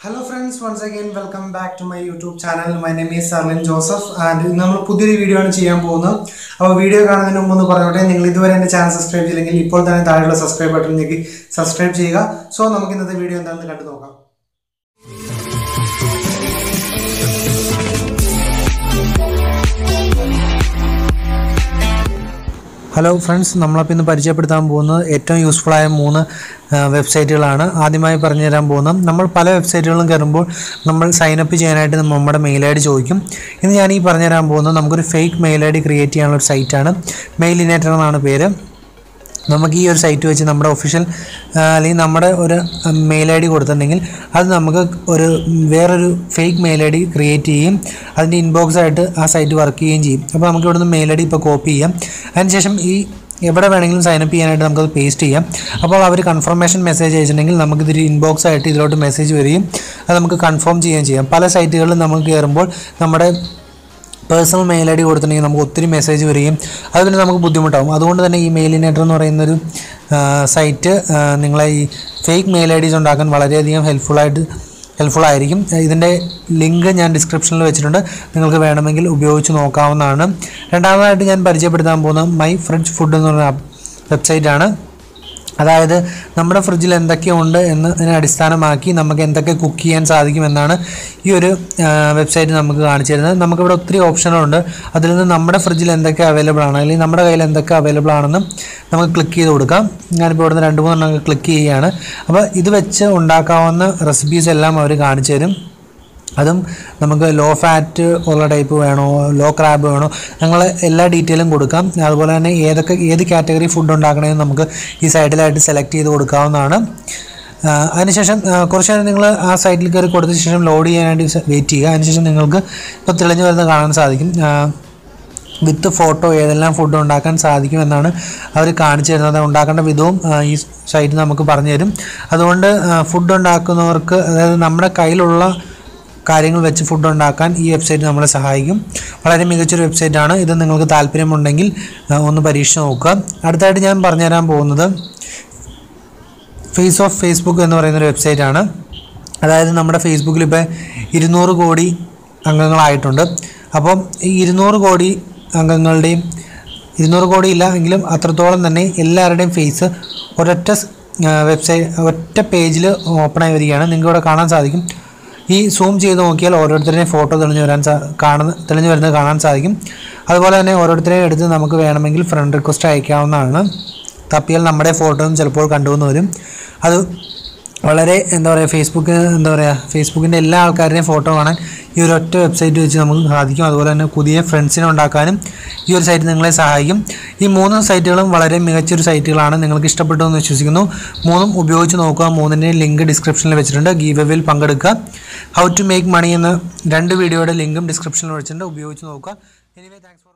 Hello friends once again welcome back to my YouTube channel my name is Sarlin Joseph and നമ്മൾ പുതിയൊരു video ആണ് ചെയ്യാൻ പോകുന്നത്. അപ്പോൾ വീഡിയോ കാണുന്നതിന് മുമ്പ് ഒന്ന് പറഞ്ഞോട്ടെ നിങ്ങൾ ഇതുവരെ എന്റെ ചാനൽ സബ്സ്ക്രൈബ് ചെയ്തില്ലെങ്കിൽ ഇപ്പോൾ തന്നെ താഴെയുള്ള സബ്സ്ക്രൈബ് ബട്ടണിലേക്ക് സബ്സ്ക്രൈബ് ചെയ്യുക. സോ നമുക്ക് ഇന്നത്തെ വീഡിയോ എന്താണെന്ന് കണ്ടു നോക്കാം ഹലോ ഫ്രണ്ട്സ് നമ്മളപ്പോൾ ഇന്ന് പരിചയപ്പെടുത്താൻ പോകുന്നത് ഏറ്റവും യൂസ്ഫുള്ളായ മൂന്ന് വെബ്സൈറ്റുകളാണ് ആദ്യമായി പറഞ്ഞു തരാൻ പോകുന്നത് നമ്മൾ പല വെബ്സൈറ്റുകളും കയറുമ്പോൾ നമ്മൾ സൈനപ്പ് ചെയ്യാനായിട്ട് നമ്മുടെ മെയിൽ ഐ ഡി ചോദിക്കും. ഇന്ന് ഞാൻ ഈ പറഞ്ഞു തരാൻ പോകുന്നത് നമുക്കൊരു fake mail I D create ചെയ്യാനുള്ള ഒരു സൈറ്റാണ് മെയിൽ ഇനേറ്റർ എന്നാണ് പേര്. നമുക്ക് ഈ ഒരു സൈറ്റ് വെച്ച് നമ്മുടെ ഒഫീഷ്യൽ അല്ലെങ്കിൽ നമ്മുടെ ഒരു മെയിൽ ഐ ഡി കൊടുത്തിട്ടുണ്ടെങ്കിൽ അത് നമുക്ക് ഒരു വേറൊരു fake mail I D create ചെയ്യും അതിന്റെ ഇൻബോക്സ് ആയിട്ട് ആ സൈറ്റ് വർക്ക് ചെയ്യുകയും ചെയ്യും. അപ്പോൾ നമുക്ക് ഇവിടുന്ന് മെയിൽ ഐ ഡി ഇപ്പോൾ കോപ്പി ചെയ്യാം. അതിനുശേഷം ഈ എവിടെ വേണമെങ്കിലും സൈനപ്പ് ചെയ്യാനായിട്ട് നമുക്കത് പേസ്റ്റ് ചെയ്യാം. അപ്പോൾ അവർ കൺഫർമേഷൻ മെസ്സേജ് അയച്ചിട്ടുണ്ടെങ്കിൽ നമുക്കിതൊരു ഇൻബോക്സ് ആയിട്ട് ഇതിലോട്ട് മെസ്സേജ് വരികയും അത് നമുക്ക് കൺഫേം ചെയ്യുകയും ചെയ്യാം. പല സൈറ്റുകളിലും നമുക്ക് കയറുമ്പോൾ നമ്മുടെ പേഴ്സണൽ മെയിൽ ഐ ഡി കൊടുത്തിട്ടുണ്ടെങ്കിൽ നമുക്ക് ഒത്തിരി മെസ്സേജ് വരികയും അത് പിന്നെ നമുക്ക് ബുദ്ധിമുട്ടാകും അതുകൊണ്ട് തന്നെ ഈ മെയിൽ നെറ്റർ എന്ന് പറയുന്നൊരു സൈറ്റ് നിങ്ങളെ ഈ ഫേക്ക് മെയിൽ ഐ ഡീസ് ഉണ്ടാക്കാൻ വളരെയധികം ഹെൽപ്ഫുള്ളായിട്ട് ഹെൽപ്ഫുൾ ആയിരിക്കും. ഇതിന്റെ ലിങ്ക് ഞാൻ ഡിസ്ക്രിപ്ഷനിൽ വെച്ചിട്ടുണ്ട്. നിങ്ങൾക്ക് വേണമെങ്കിൽ ഉപയോഗിച്ച് നോക്കാവുന്നതാണ്. രണ്ടാമതായിട്ട് ഞാൻ പരിചയപ്പെടുത്താൻ പോകുന്ന മൈ ഫ്രഡ്ജ് ഫുഡ് എന്ന് പറയുന്ന വെബ്സൈറ്റാണ് അതായത് നമ്മുടെ ഫ്രിഡ്ജിൽ എന്തൊക്കെയുണ്ട് എന്നതിനെ അടിസ്ഥാനമാക്കി നമുക്ക് എന്തൊക്കെ കുക്ക് ചെയ്യാൻ സാധിക്കുമെന്നാണ് ഈ ഒരു വെബ്സൈറ്റ് നമുക്ക് കാണിച്ചു തരുന്നത്. നമുക്കിവിടെ ഒത്തിരി ഓപ്ഷനുകളുണ്ട് അതിൽ നിന്ന് നമ്മുടെ ഫ്രിഡ്ജിൽ എന്തൊക്കെ അവൈലബിൾ ആണ് അല്ലെങ്കിൽ നമ്മുടെ കയ്യിൽ എന്തൊക്കെ അവൈലബിൾ ആണെന്ന് നമുക്ക് ക്ലിക്ക് ചെയ്ത് കൊടുക്കാം. ഞാനിപ്പോൾ ഇവിടുന്ന് രണ്ട് മൂന്നെണ്ണം ക്ലിക്ക് ചെയ്യുകയാണ്. അപ്പോൾ ഇത് വെച്ച് ഉണ്ടാക്കാവുന്ന റെസിപ്പീസ് എല്ലാം അവർ കാണിച്ചു തരും. അതും നമുക്ക് ലോ ഫാറ്റ് ഉള്ള ടൈപ്പ് വേണോ ലോ ക്രാബ് വേണോ ഞങ്ങൾ എല്ലാ ഡീറ്റെയിലും കൊടുക്കാം. അതുപോലെ തന്നെ ഏതൊക്കെ ഏത് കാറ്റഗറി ഫുഡ് ഉണ്ടാക്കണമെന്ന് നമുക്ക് ഈ സൈഡിലായിട്ട് സെലക്ട് ചെയ്ത് കൊടുക്കാവുന്നതാണ്. അതിനുശേഷം കുറച്ച് നേരം നിങ്ങൾ ആ സൈറ്റിൽ കയറി കൊടുത്ത ശേഷം ലോഡ് ചെയ്യാനായിട്ട് വെയിറ്റ് ചെയ്യുക. അതിനുശേഷം നിങ്ങൾക്ക് ഇപ്പോൾ തെളിഞ്ഞു വരുന്നത് കാണാൻ സാധിക്കും. വിത്ത് ഫോട്ടോ ഏതെല്ലാം ഫുഡ് ഉണ്ടാക്കാൻ സാധിക്കുമെന്നാണ് അവർ കാണിച്ചു തരുന്നത്. ഉണ്ടാക്കേണ്ട വിധവും ഈ സൈറ്റ് നമുക്ക് പറഞ്ഞു തരും. അതുകൊണ്ട് ഫുഡ് ഉണ്ടാക്കുന്നവർക്ക് അതായത് നമ്മുടെ കയ്യിലുള്ള കാര്യങ്ങൾ വെച്ച് ഫുഡ് ഉണ്ടാക്കാൻ ഈ വെബ്സൈറ്റ് നമ്മളെ സഹായിക്കും. വളരെ മികച്ചൊരു വെബ്സൈറ്റാണ് ഇത് നിങ്ങൾക്ക് താല്പര്യമുണ്ടെങ്കിൽ ഒന്ന് പരീക്ഷിച്ച് നോക്കുക. അടുത്തായിട്ട് ഞാൻ പറഞ്ഞുതരാൻ പോകുന്നത് ഫേസ് ഓഫ് ഫേസ്ബുക്ക് എന്ന് പറയുന്നൊരു വെബ്സൈറ്റാണ് അതായത് നമ്മുടെ ഫേസ്ബുക്കിൽ ഇപ്പോൾ ഇരുന്നൂറ് കോടി അംഗങ്ങളായിട്ടുണ്ട്. അപ്പോൾ ഈ ഇരുന്നൂറ് കോടി അംഗങ്ങളുടെയും ഇരുന്നൂറ് കോടി ഇല്ല എങ്കിലും അത്രത്തോളം തന്നെ എല്ലാവരുടെയും ഫേസ് ഒരൊറ്റ വെബ്സൈറ്റ് ഒറ്റ പേജിൽ ഓപ്പൺ ആയി വരികയാണ്. നിങ്ങൾക്ക് ഇവിടെ കാണാൻ സാധിക്കും. ഈ സൂം ചെയ്ത് നോക്കിയാൽ ഓരോരുത്തരുടെയും ഫോട്ടോ തെളിഞ്ഞു വരാൻ കാണുന്ന തെളിഞ്ഞു വരുന്നത് കാണാൻ സാധിക്കും. അതുപോലെ തന്നെ ഓരോരുത്തരെയും എടുത്ത് നമുക്ക് വേണമെങ്കിൽ ഫ്രണ്ട് റിക്വസ്റ്റ് അയക്കാവുന്നതാണ്. തപ്പിയാൽ നമ്മുടെ ഫോട്ടോയും ചിലപ്പോൾ കണ്ടുവന്ന് വരും. അത് വളരെ എന്താ പറയുക ഫേസ്ബുക്ക് എന്താ പറയുക ഫേസ്ബുക്കിന്റെ എല്ലാ ആൾക്കാരുടെയും ഫോട്ടോ കാണാൻ ഈ ഒരു ഒറ്റ വെബ്സൈറ്റ് വെച്ച് നമുക്ക് സാധിക്കും. അതുപോലെ തന്നെ പുതിയ ഫ്രണ്ട്സിനെ ഉണ്ടാക്കാനും ഈ ഒരു സൈറ്റ് നിങ്ങളെ സഹായിക്കും. ഈ മൂന്ന് സൈറ്റുകളും വളരെ മികച്ചൊരു സൈറ്റുകളാണ് നിങ്ങൾക്ക് ഇഷ്ടപ്പെട്ടു എന്ന് വിശ്വസിക്കുന്നു. മൂന്നും ഉപയോഗിച്ച് നോക്കുക. മൂന്നിന്റെ ലിങ്ക് ഡിസ്ക്രിപ്ഷനിൽ വെച്ചിട്ടുണ്ട്. ഗീവ് എവിൽ പങ്കെടുക്കുക. ഹൗ ടു മേക്ക് മണി എന്ന രണ്ട് വീഡിയോയുടെ ലിങ്കും ഡിസ്ക്രിപ്ഷനിൽ വെച്ചിട്ടുണ്ട്. ഉപയോഗിച്ച് നോക്കുക. Anyway thanks